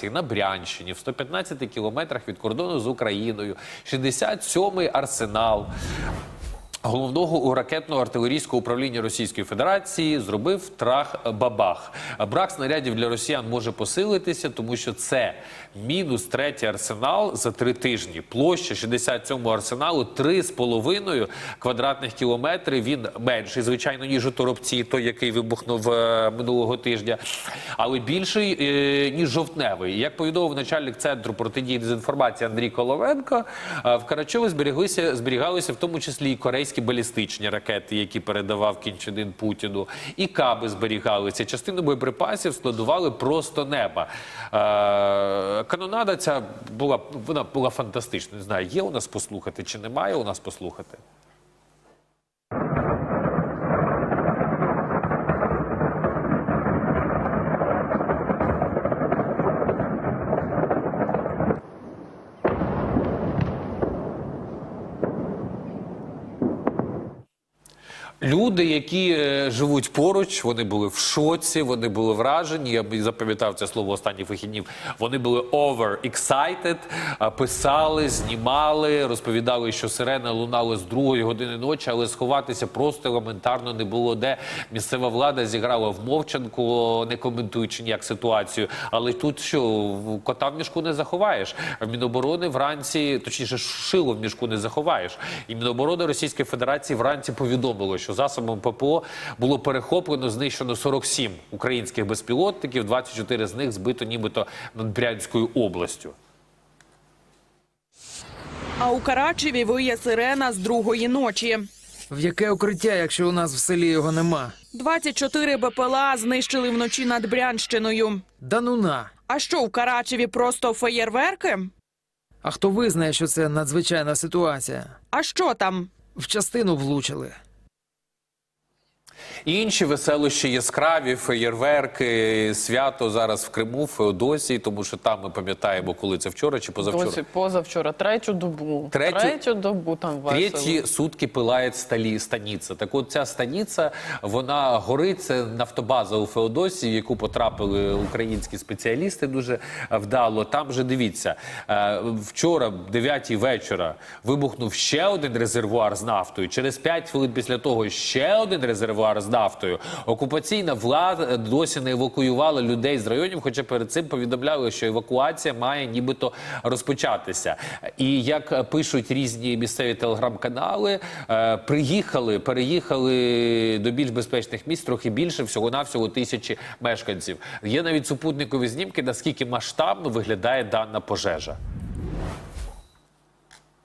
локації на Брянщині, в 115 кілометрах від кордону з Україною, 67-й арсенал. Головного у ракетно-артилерійського управління Російської Федерації зробив трах бабах. Брак снарядів для росіян може посилитися, тому що це мінус третій арсенал за три тижні. Площа 67-го арсеналу 3,5 квадратних кілометри. Він менший, звичайно, ніж у Торопці, той, який вибухнув е, минулого тижня, але більший е, ніж жовтневий. Як повідомив начальник центру протидії дезінформації Андрій Коловенко, е, в Карачові зберіглися зберігалися в тому числі і корейські балістичні ракети, які передавав Кінчинин Путіну, і каби зберігалися. Частину боєприпасів складували просто неба. Е, канонада ця була вона була фантастична. Не знаю, є у нас послухати чи немає у нас послухати. Люди, які е, живуть поруч, вони були в шоці, вони були вражені. Я б запам'ятав це слово останніх вихіднів. Вони були over excited, а, писали, знімали, розповідали, що сирена лунала з другої години ночі, але сховатися просто елементарно не було де. Місцева влада зіграла в мовчанку, не коментуючи ніяк ситуацію. Але тут що кота в мішку не заховаєш. В Міноборони вранці, точніше, шило в мішку не заховаєш. І Міноборони Російської Федерації вранці повідомило, що засобом ППО було перехоплено, знищено 47 українських безпілотників, 24 з них збито нібито над Брянською областю. А у Карачеві виє сирена з другої ночі. В яке укриття, якщо у нас в селі його нема? 24 БПЛА знищили вночі над Брянщиною. Да ну на. А що в Карачеві просто феєрверки? А хто визнає, що це надзвичайна ситуація? А що там? В частину влучили. Інші веселощі яскраві, феєрверки, свято зараз в Криму, Феодосії, тому що там ми пам'ятаємо, коли це вчора чи позавчора. Досі позавчора, третю добу. Третю- Третю добу там весело. Третьи сутки пилає сталі станиця. Так от ця станиця, вона горить, це нафтобаза у Феодосії, в яку потрапили українські спеціалісти дуже вдало. Там же дивіться, е, вчора, в 9 вечора, вибухнув ще один резервуар з нафтою. Через 5 хвилин після того ще один резервуар з нафтою. Окупаційна влада досі не евакуювала людей з районів, хоча перед цим повідомляли, що евакуація має нібито розпочатися. І як пишуть різні місцеві телеграм-канали, е, приїхали, переїхали до більш безпечних місць трохи більше, всього навсього тисячі мешканців. Є навіть супутникові знімки, наскільки масштабно виглядає дана пожежа.